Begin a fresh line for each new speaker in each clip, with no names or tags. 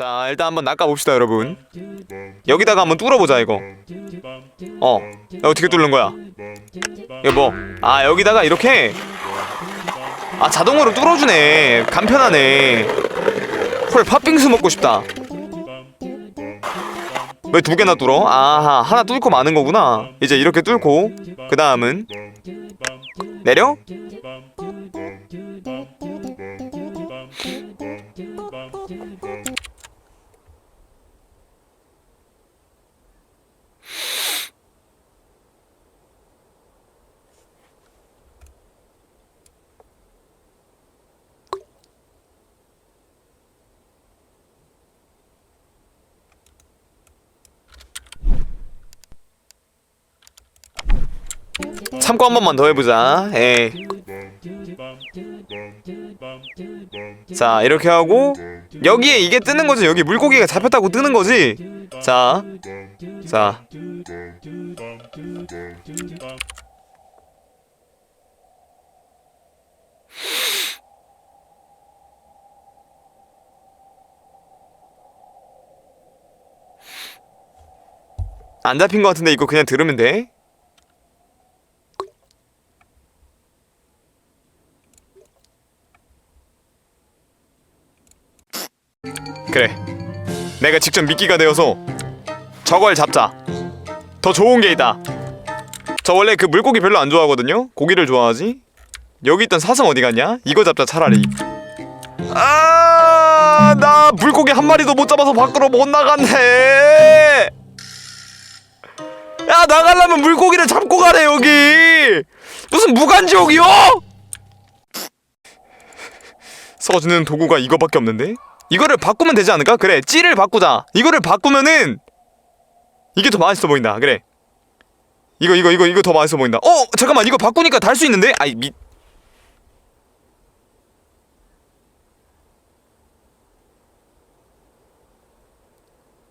자 일단 한번 낚아봅시다 여러분. 여기다가 한번 뚫어보자 이거. 어 어떻게 뚫는 거야? 이거 뭐 아 여기다가 이렇게? 아 자동으로 뚫어주네. 간편하네. 헐 팥빙수 먹고 싶다. 왜 두 개나 뚫어? 아하 하나 뚫고 마는 거구나. 이제 이렇게 뚫고 그 다음은? 내려? 참고 한 번만 더 해보자 에이 자 이렇게 하고 여기에 이게 뜨는 거지 여기 물고기가 잡혔다고 뜨는 거지 자 자. 안 잡힌 거 같은데 이거 그냥 들으면 돼? 그래. 내가 직접 미끼가 되어서 저걸 잡자. 더 좋은 게 있다. 저 원래 그 물고기 별로 안 좋아하거든요? 고기를 좋아하지? 여기 있던 사슴 어디 갔냐? 이거 잡자 차라리. 아 나 물고기 한 마리도 못 잡아서 밖으로 못 나갔네. 야 나가려면 물고기를 잡고 가래 여기. 무슨 무간지옥이요? 써주는 도구가 이거밖에 없는데 이거를 바꾸면 되지 않을까? 그래 찌를 바꾸자. 이거를 바꾸면은 이게 더 맛있어 보인다. 그래. 이거 이거 이거 이거 더 맛있어 보인다. 어 잠깐만 이거 바꾸니까 달 수 있는데? 아이 미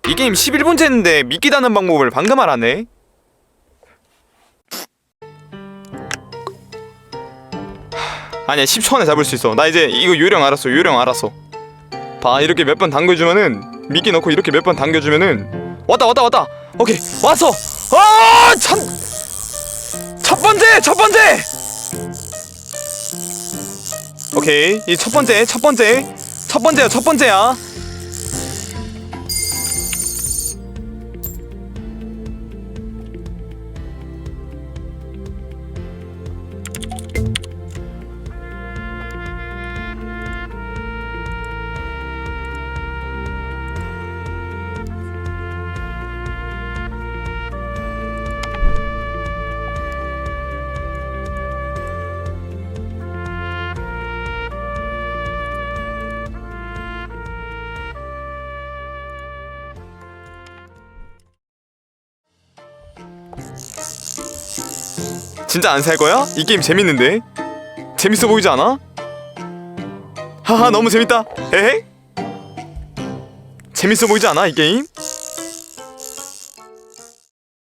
이 게임 11분째인데 미끼 다는 방법을 방금 알았네. 하, 아니야 10초 안에 잡을 수 있어. 나 이제 이거 요령 알았어 요령 알았어 봐 이렇게 몇 번 당겨주면은 미끼 넣고 이렇게 몇 번 당겨주면은 왔다 왔다 왔다. 오케이 왔어. 아참첫 번째 첫 번째! 오케이 이 첫 번째 첫 번째. 첫 번째야 첫 번째야 진짜 안 살 거야? 이 게임 재밌는데 재밌어 보이지 않아? 하하 너무 재밌다 에헤 재밌어 보이지 않아 이 게임?